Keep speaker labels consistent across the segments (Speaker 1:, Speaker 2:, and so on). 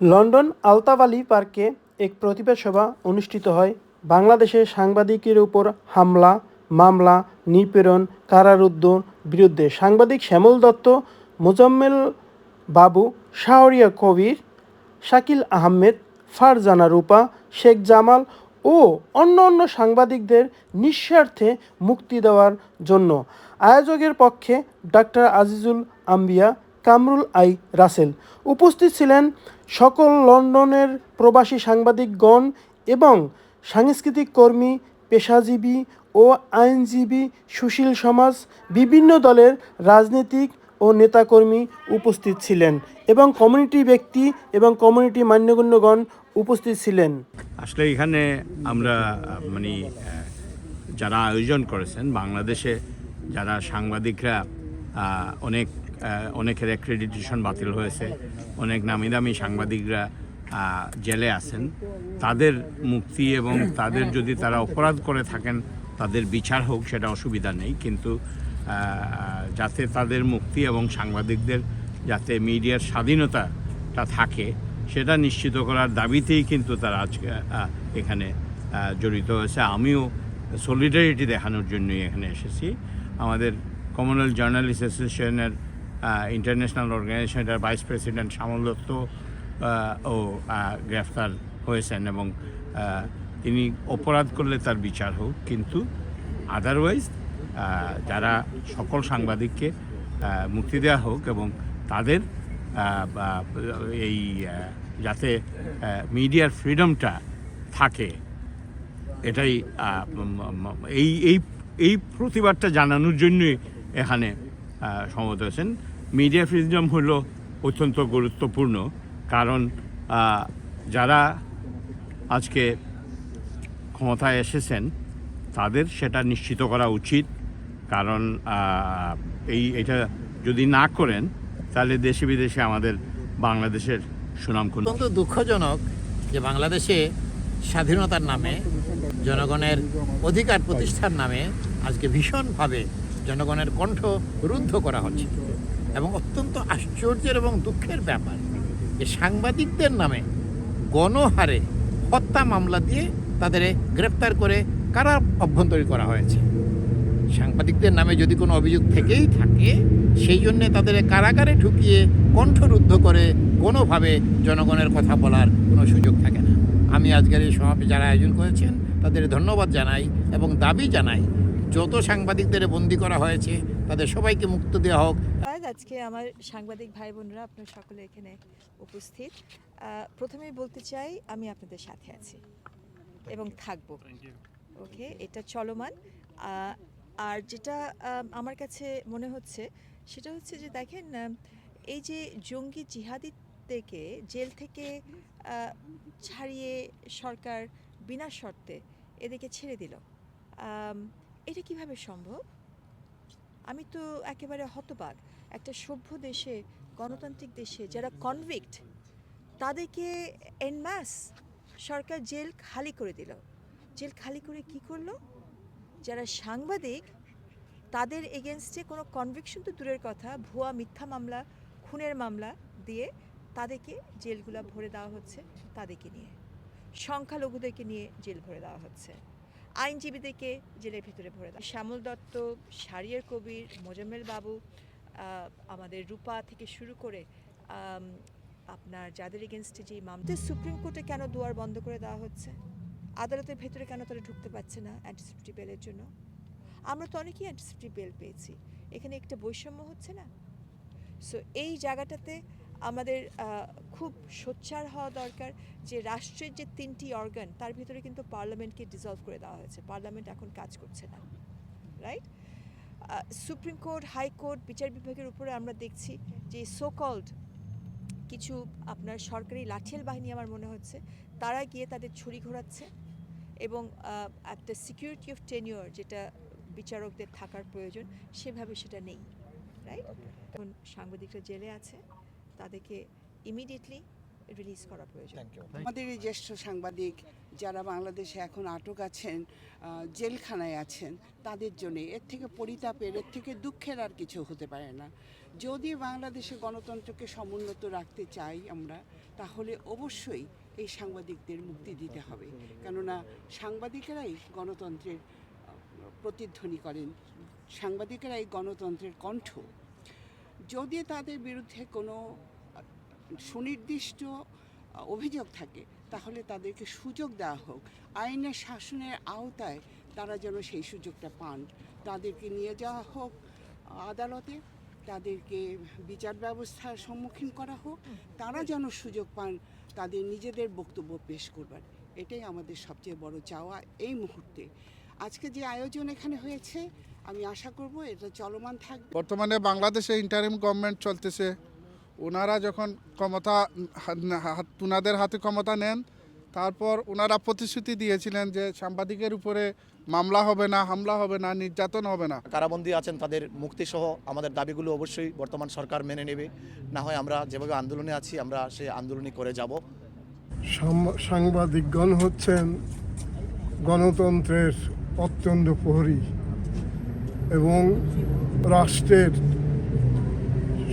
Speaker 1: London আলতাবালি পার্কে এক প্রতিবাদ সভা অনুষ্ঠিত হয়। বাংলাদেশের সাংবাদিকের উপর হামলা, মামলা, নিপীড়ন কারারুদ্ধ বিরুদ্ধে সাংবাদিক শ্যামল দত্ত, মোজাম্মেল বাবু, শাহরিয়া কবির, শাকিল আহমেদ, ফারজানা রূপা, শেখ জামাল ও অন্য অন্য সাংবাদিকদের নিঃস্বার্থে মুক্তি দেওয়ার জন্য। আয়োজকের পক্ষে ডাক্তার আজিজুল আম্বিয়া কামরুল আই রাসেল। উপস্থিত ছিলেন সকল লন্ডনের প্রবাসী সাংবাদিকগণ এবং সাংস্কৃতিক কর্মী, পেশাজীবী ও আইনজীবী সুশীল সমাজ, বিভিন্ন দলের রাজনীতিক ও নেতাকর্মী উপস্থিত ছিলেন এবং কমিউনিটি ব্যক্তি এবং কমিউনিটি মান্যগণ্যগণ উপস্থিত ছিলেন।
Speaker 2: আসলে এখানে আমরা মানে যারা আয়োজন করেছেন, বাংলাদেশে যারা সাংবাদিকরা অনেক অনেকের অ্যাক্রেডিটেশন বাতিল হয়েছে। অনেক নামি দামি সাংবাদিকরা জেলে আছেন। তাদের মুক্তি এবং তাদের যদি তারা অপরাধ করে থাকেন, তাদের বিচার হোক, সেটা অসুবিধা নেই। কিন্তু যাতে তাদের মুক্তি এবং সাংবাদিকদের যাতে মিডিয়ার স্বাধীনতাটা থাকে, সেটা নিশ্চিত করার দাবিতেই কিন্তু তারা আজকে এখানে জড়িত হয়েছে। আমিও সলিডারিটি দেখানোর জন্যই এখানে এসেছি। আমাদের কমনওয়েলথ জার্নালিস্ট অ্যাসোসিয়েশনের ইন্টারন্যাশনাল অর্গানাইজেশনের ভাইস প্রেসিডেন্ট দত্ত ও গ্রেফতার হয়েছেন এবং তিনি অপরাধ করলে তার বিচার হোক কিন্তু আদারওয়াইজ যারা সকল সাংবাদিককে মুক্তি দেওয়া হোক এবং তাদের এই যাতে মিডিয়ার ফ্রিডমটা থাকে এটাই এই এই এই প্রতিবাদটা জানানোর জন্যই এখানে আহ, সমবেত হয়েছেন। মিডিয়া ফ্রিডম হলো অত্যন্ত গুরুত্বপূর্ণ, কারণ যারা আজকে ক্ষমতায় এসেছেন, তাদের সেটা নিশ্চিত করা উচিত। কারণ এই, এটা যদি না করেন, তাহলে দেশে বিদেশে আমাদের বাংলাদেশের সুনাম
Speaker 3: অত্যন্ত দুঃখজনক যে বাংলাদেশে স্বাধীনতার নামে, জনগণের অধিকার প্রতিষ্ঠার নামে আজকে ভীষণভাবে জনগণের কণ্ঠ রুদ্ধ করা হচ্ছে। এবং অত্যন্ত আশ্চর্যের এবং দুঃখের ব্যাপার যে সাংবাদিকদের নামে গণহারে হত্যা মামলা দিয়ে তাদের গ্রেপ্তার করে কারা অভ্যন্তরীণ করা হয়েছে? সাংবাদিকদের নামে যদি কোনো অভিযোগ থেকেই থাকে, সেই জন্য তাদের কারাগারে ঢুকিয়ে কণ্ঠরুদ্ধ করে কোনোভাবে জনগণের কথা বলার কোনো সুযোগ থাকে না। আমি আজকের এই সমাবেশ যারা আয়োজন করেছেন, তাদের ধন্যবাদ জানাই এবং দাবি জানাই, যত সাংবাদিকদের বন্দি করা হয়েছে, তাদের সবাইকে মুক্ত দেওয়া হোক
Speaker 4: আজকে আমার সাংবাদিক ভাই বোনরা আপনার সকলে এখানে উপস্থিত। প্রথমেই বলতে চাই আমি আপনাদের সাথে আছি এবং থাকব। ওকে এটা চলমান। আর যেটা আমার কাছে মনে হচ্ছে সেটা হচ্ছে যে দেখেন এই যে জঙ্গি জিহাদি থেকে জেল থেকে ছাড়িয়ে সরকার বিনা শর্তে এদেরকে ছেড়ে দিল এটা কীভাবে সম্ভব? আমি তো একেবারে হতবাক। একটা সভ্য দেশে, গণতান্ত্রিক দেশে যারা কনভিক্ট তাদেরকে এনম্যাস সরকার জেল খালি করে দিল। জেল খালি করে কি করল? যারা সাংবাদিক, তাদের এগেনস্টে কোনো কনভিকশন তো দূরের কথা, ভুয়া মিথ্যা মামলা, খুনের মামলা দিয়ে তাদেরকে জেলগুলো ভরে দেওয়া হচ্ছে তাদেরকে নিয়ে। সংখ্যালঘুদেরকে নিয়ে জেল ভরে দেওয়া হচ্ছে। আইনজীবীদেরকে জেলের ভিতরে ভরে দেওয়া শ্যামল দত্ত, শারিয়ার কবির, মোজাম্মেল বাবু আমাদের রূপা থেকে শুরু করে আপনার যাদের এগেনস্টে যে মামলা সুপ্রিম কোর্টে কেন দুয়ার বন্ধ করে দেওয়া হচ্ছে? আদালতের ভেতরে কেন তারা ঢুকতে পারছে না অ্যান্টিসিপিটি বেলের জন্য? আমরা তো অনেকেই অ্যান্টিসিপিটি বেল পেয়েছি। এখানে একটা বৈষম্য হচ্ছে না? সো এই জায়গাটাতে আমাদের খুব সোচ্চার হওয়া দরকার যে রাষ্ট্রের যে তিনটি অর্গান তার ভিতরে কিন্তু পার্লামেন্টকে ডিসলভ করে দেওয়া হয়েছে। পার্লামেন্ট এখন কাজ করছে না। রাইট সুপ্রিম কোর্ট হাইকোর্ট বিচার বিভাগের উপরে আমরা দেখছি যে সো কল্ড কিছু আপনার সরকারি লাঠিয়াল বাহিনী আমার মনে হচ্ছে তারা গিয়ে তাদের ছুরি ঘোরাচ্ছে এবং একটা সিকিউরিটি অফ টেনিওর যেটা বিচারকদের থাকার প্রয়োজন সেভাবে সেটা নেই রাইট এখন সাংবাদিকরা জেলে আছে তাদেরকে ইমিডিয়েটলি রিলিজ করা প্রয়োজন।
Speaker 5: আমাদের এই জ্যেষ্ঠ সাংবাদিক যারা বাংলাদেশে এখন আটক আছেন জেলখানায় আছেন তাদের জন্য এর থেকে পরিতাপের এর থেকে দুঃখের আর কিছু হতে পারে না। যদি বাংলাদেশে গণতন্ত্রকে সমুন্নত রাখতে চাই আমরা তাহলে অবশ্যই এই সাংবাদিকদের মুক্তি দিতে হবে। কেননা সাংবাদিকেরাই গণতন্ত্রের প্রতিধ্বনি করেন। সাংবাদিকেরাই গণতন্ত্রের কণ্ঠ। যদি তাদের বিরুদ্ধে কোনো সুনির্দিষ্ট অভিযোগ থাকে, তাহলে তাদেরকে সুযোগ দেওয়া হোক। আইনের শাসনের আওতায় তারা যেন সেই সুযোগটা পান। তাদেরকে নিয়ে যাওয়া হোক আদালতে, তাদেরকে বিচার ব্যবস্থার সম্মুখীন করা হোক, তারা যেন সুযোগ পান তাদের নিজেদের বক্তব্য পেশ করবার। এটাই আমাদের সবচেয়ে বড় চাওয়া এই মুহূর্তে। আজকে যে আয়োজন এখানে হয়েছে, আমি আশা করব এটা চলমান থাকবে।
Speaker 6: বর্তমানে বাংলাদেশে ইন্টারিম গভর্নমেন্ট চলতেছে। ওনারা যখন ক্ষমতা ওনাদের হাতে ক্ষমতা নেন তারপর ওনারা প্রতিশ্রুতি দিয়েছিলেন যে সাংবাদিকের উপরে মামলা হবে না হামলা হবে না নির্যাতন হবে না।
Speaker 7: কারাবন্দী আছেন তাদের মুক্তিসহ আমাদের দাবিগুলো অবশ্যই বর্তমান সরকার মেনে নেবে। না হয় আমরা যেভাবে আন্দোলনে আছি আমরা সেই আন্দোলনই করে যাব।
Speaker 8: সাংবা- সাংবাদিকগণ হচ্ছেন গণতন্ত্রের অত্যন্ত প্রহরী এবং রাষ্ট্রের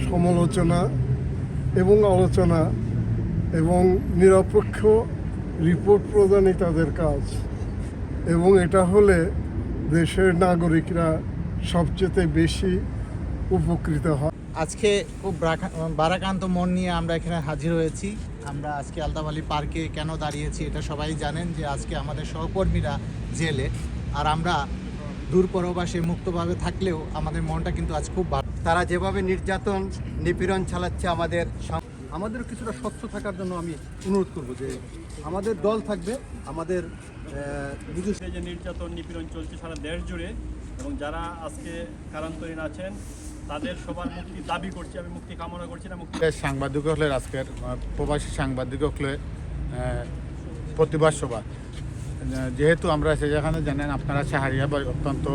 Speaker 8: সমালোচনা এবং আলোচনা এবং নিরপেক্ষ রিপোর্ট প্রদানই তাদের কাজ। এবং এটা হলে দেশের নাগরিকরা সবচেয়ে বেশি উপকৃত হয়।
Speaker 9: আজকে খুব বারাকান্ত মন নিয়ে আমরা এখানে হাজির হয়েছি। আমরা আজকে আলতাবালি পার্কে কেন দাঁড়িয়েছি এটা সবাই জানেন যে আজকে আমাদের সহকর্মীরা জেলে। আর আমরা দূর পরবাসে মুক্তভাবে থাকলেও আমাদের মনটা কিন্তু আজ খুব ভালো।
Speaker 10: তারা যেভাবে নির্যাতন নিপীড়ন চালাচ্ছে আমাদের আমাদের কিছুটা স্বচ্ছ থাকার জন্য আমি অনুরোধ করব যে আমাদের দল থাকবে আমাদের নিজস্ব
Speaker 11: যে নির্যাতন নিপীড়ন চলছে সারা দেশ জুড়ে এবং যারা আজকে কারান্তরীণ আছেন তাদের সবার মুক্তি দাবি করছি আমি মুক্তি কামনা করছি না মুক্তি
Speaker 6: সাংবাদিক হলে আজকের প্রবাসী সাংবাদিক হলে প্রতিবাদ সভা। যেহেতু আমরা সেখানে জানেন আপনারা সাহারিয়া অত্যন্ত